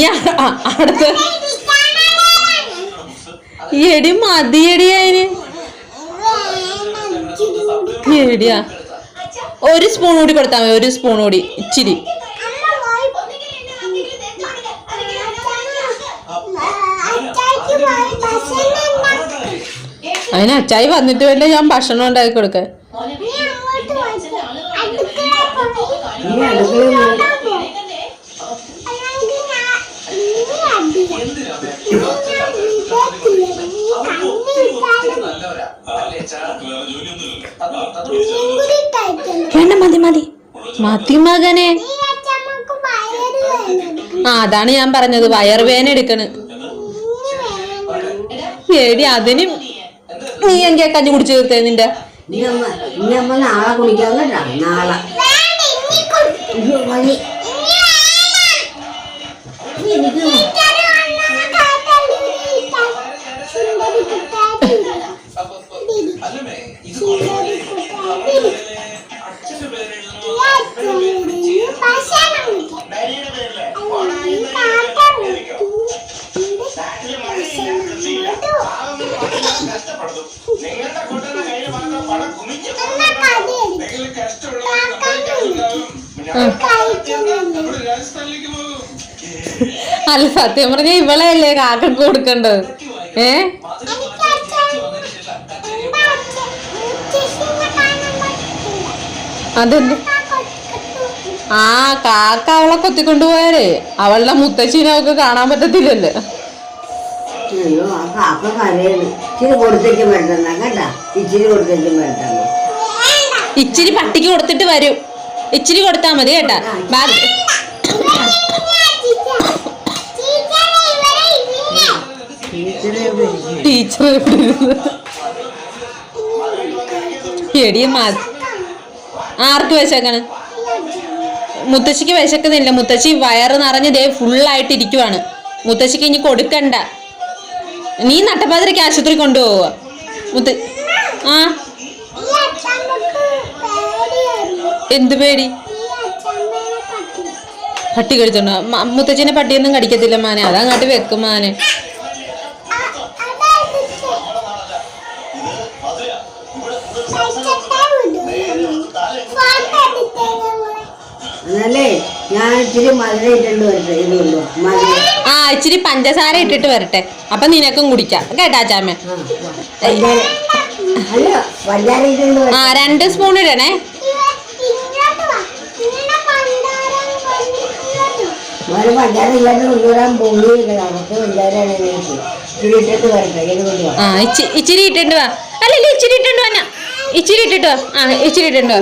ഞാൻ അടുത്ത. എടി മതിയടി അതിന്. എടിയാ. ഒരു സ്പൂൺ കൂടി കൊടുത്താൽ മതി ഒരു സ്പൂൺ കൂടി ഇച്ചിരി. അതിന് അച്ചായി വന്നിട്ട് വേണ്ട ഞാൻ ഭക്ഷണം ഉണ്ടാക്കി കൊടുക്ക മതി മതി. മതി മകനെ. ആ അതാണ് ഞാൻ പറഞ്ഞത്. വയർവേന എടുക്കണ്. എടി അതിന് നീ എനിക്ക് കഞ്ഞി കുടിച്ചു തീർത്തേ നിന്റെ? എനിക്ക് അല്ല സത്യം പറഞ്ഞ ഇവളെയല്ലേ കാക്കക്ക് കൊടുക്കണ്ടത്? ഏ? അതെന്ത് ആ കാക്ക അവളെ കൊത്തിക്കൊണ്ടുപോയാലേ. അവളുടെ മുത്തച്ഛനെ അവൾക്ക് കാണാൻ പറ്റത്തില്ലല്ലോ. കാക്ക കരയാണ്. ഇച്ചിരി കൊടുത്തേക്കും വേണ്ടെന്നാ കേട്ടാ? ഇച്ചിരി കൊടുത്തേക്കും വേണ്ടെന്ന്. ഇച്ചിരി പട്ടിക്ക് കൊടുത്തിട്ട് വരും. ഇച്ചിരി കൊടുത്താ മതി കേട്ടാ. ബാക്കി. ടീച്ചർ എടിയ മാ ആർക്ക് വിശക്കാണ് മുത്തശ്ശിക്ക് വിശക്കുന്നില്ല. മുത്തശ്ശി വയറ് നിറഞ്ഞ് ദേ ഫുള്ളായിട്ട് ഇരിക്കുവാണ് മുത്തശ്ശിക്ക് ഇനി കൊടുക്കണ്ട. നീ നട്ടപ്പാതിരക്ക് ആശുപത്രി കൊണ്ടുപോവുക. മുത്ത ആ? എന്ത് പേടി? പട്ടി കടിച്ചോണ്ട് മുത്തച്ഛനെ പട്ടിയൊന്നും കടിക്കത്തില്ല മാനെ. അതങ്ങോട്ട് വെക്കും മാനെ. എന്നാലേ ഞാൻ ഇച്ചിരി മധുര വരട്ടെ ആ ഇച്ചിരി പഞ്ചസാര ഇട്ടിട്ട് വരട്ടെ. അപ്പൊ നിനക്കും കുടിക്കാം. കേട്ടാ ചാമ്മ ആ, പഞ്ചാര അല്ല പഞ്ചാര ഇട്ടുണ്ട് ആ രണ്ട് സ്പൂൺ ഇടണേ. മോനെ പഞ്ചാര ഇല്ലാണ്ട് കൊണ്ടുവരാൻ പോവുകയില്ല നമുക്ക് പഞ്ചാരയാണ് എനിക്ക് ഇച്ചിരി ഇട്ടിട്ട് വരട്ടെ ഇത് കൊണ്ടുവാ ആ ഇച്ചി- ഇച്ചിരി ഇട്ടിട്ട് വാ. അല്ലല്ല ഇച്ചിരി ഇട്ടിട്ട് വാ ഞാൻ. ഇച്ചിരി ഇട്ടിട്ട് വാ. ആ ഇച്ചിരി ഇട്ടിട്ട് വാ.